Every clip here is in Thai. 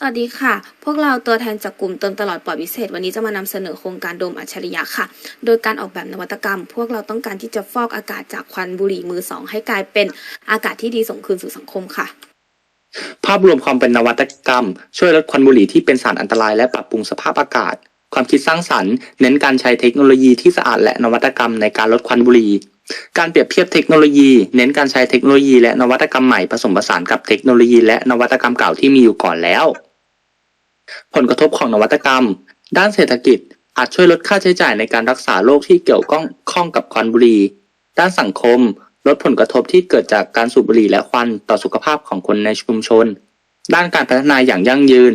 สวัสดีค่ะ พวกเราตัวแทนจากกลุ่มเติมตลอดปลอดวิเศษ วันนี้จะมานำเสนอโครงการโดมอัจฉริยะค่ะ โดยการออกแบบนวัตกรรม พวกเราต้องการที่จะฟอกอากาศจากควันบุหรี่มือสอง ให้กลายเป็นอากาศที่ดีส่งคืนสู่สังคมค่ะ ภาพรวมความเป็นนวัตกรรม ช่วยลดควันบุหรี่ที่เป็นสารอันตรายและปรับปรุงสภาพอากาศ ความคิดสร้างสรรค์ เน้นการใช้เทคโนโลยีที่สะอาดและนวัตกรรมในการลดควันบุหรี่การเปรียบเทียบเทคโนโลยี เน้นการใช้เทคโนโลยีและนวัตกรรมใหม่ผสมผสานกับเทคโนโลยีและนวัตกรรมเก่าที่มีอยู่ก่อนแล้ว ผลกระทบของนวัตกรรม ด้านเศรษฐกิจอาจช่วยลดค่าใช้จ่ายในการรักษาโรคที่เกี่ยวข้องข้องกับควันบุหรี่ ด้านสังคม ลดผลกระทบที่เกิดจากการสูบบุหรี่และควันต่อสุขภาพของคนในชุมชน ด้านการพัฒนาอย่างยั่งยืน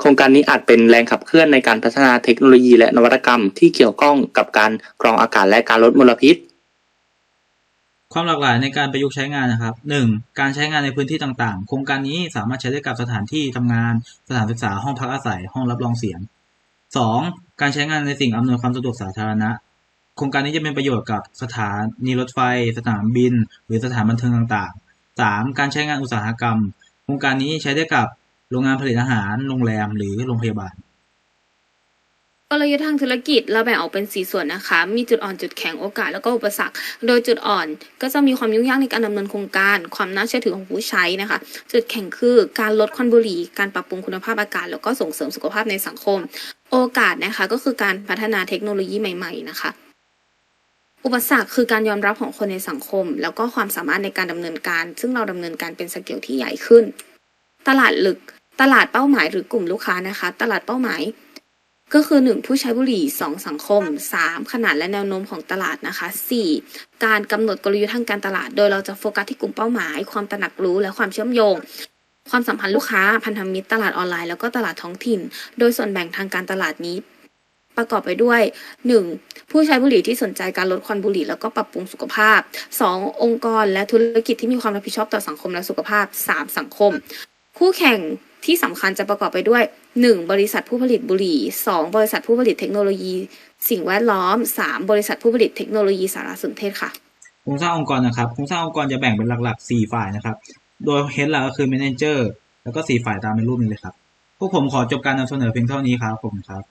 โครงการนี้อาจเป็นแรงขับเคลื่อนในการพัฒนาเทคโนโลยีและนวัตกรรมที่เกี่ยวข้องกับการกรองอากาศและการลดมลพิษ ความหลากหลายในการประยุกต์ใช้งานนะครับ 1. การใช้งานในพื้นที่ต่างๆ โครงการนี้สามารถใช้ได้กับสถานที่ทำงาน สถานศึกษา ห้องพักอาศัย ห้องรับรองเสียง 2. การใช้งานในสิ่งอำนวยความสะดวกสาธารณะ โครงการนี้จะเป็นประโยชน์กับสถานีรถไฟ สนามบิน หรือสถานบันเทิงต่างๆ 3. การใช้งานอุตสาหกรรม โครงการนี้ใช้ได้กับโรงงานผลิตอาหาร โรงแรม หรือโรงพยาบาล กลยุทธ์ทางธุรกิจเราแบ่งออกเป็นสี่ส่วนนะคะ มีจุดอ่อนจุดแข็งโอกาสแล้วก็อุปสรรค โดยจุดอ่อนก็จะมีความยุ่งยากในการดำเนินโครงการ ความน่าเชื่อถือของผู้ใช้นะคะ จุดแข็งคือการลดควันบุหรี่ การปรับปรุงคุณภาพอากาศ แล้วก็ส่งเสริมสุขภาพในสังคม โอกาสนะคะก็คือการพัฒนาเทคโนโลยีใหม่ ๆ นะคะอุปสรรคคือการยอมรับของคนในสังคม แล้วก็ความสามารถในการดำเนินการ ซึ่งเราดำเนินการเป็นสเกลที่ใหญ่ขึ้น ตลาดลึก ตลาดเป้าหมายหรือกลุ่มลูกค้านะคะ ตลาดเป้าหมาย ก็คือ 1. ผู้ใช้บุหรี่ 2. สังคม 3. ขนาดและแนวโน้มของตลาดนะคะ 4. การกำหนดกลยุทธ์ทางการตลาด โดยเราจะโฟกัสที่กลุ่มเป้าหมาย ความตระหนักรู้และความเชื่อมโยง ความสัมพันธ์ลูกค้าพันธมิตรตลาดออนไลน์แล้วก็ตลาดท้องถิ่น โดยส่วนแบ่งทางการตลาดนี้ประกอบไปด้วย 1. ผู้ใช้บุหรี่ที่สนใจการลดควันบุหรี่แล้วก็ปรับปรุงสุขภาพ 2. องค์กรและธุรกิจที่มีความรับผิดชอบต่อสังคมและสุขภาพ 3. สังคม คู่แข่ง ที่สำคัญจะประกอบไปด้วย 1. บริษัทผู้ผลิตบุหรี่ 2. บริษัทผู้ผลิตเทคโนโลยี สิ่งแวดล้อม 3. บริษัทผู้ผลิตเทคโนโลยีสารสนเทศค่ะโครงสร้างองค์กรนะครับโครงสร้างองค์กรจะแบ่งเป็นหลักๆ 4 ฝ่ายนะครับ โดยเฮดหลักก็คือ m a n เจอร์แล้วก็ 4 ฝ่ายตามในรูปนี้เลยครับ พวกผมขอจบการนำเสนอเพียงเท่านี้ครับผมครับ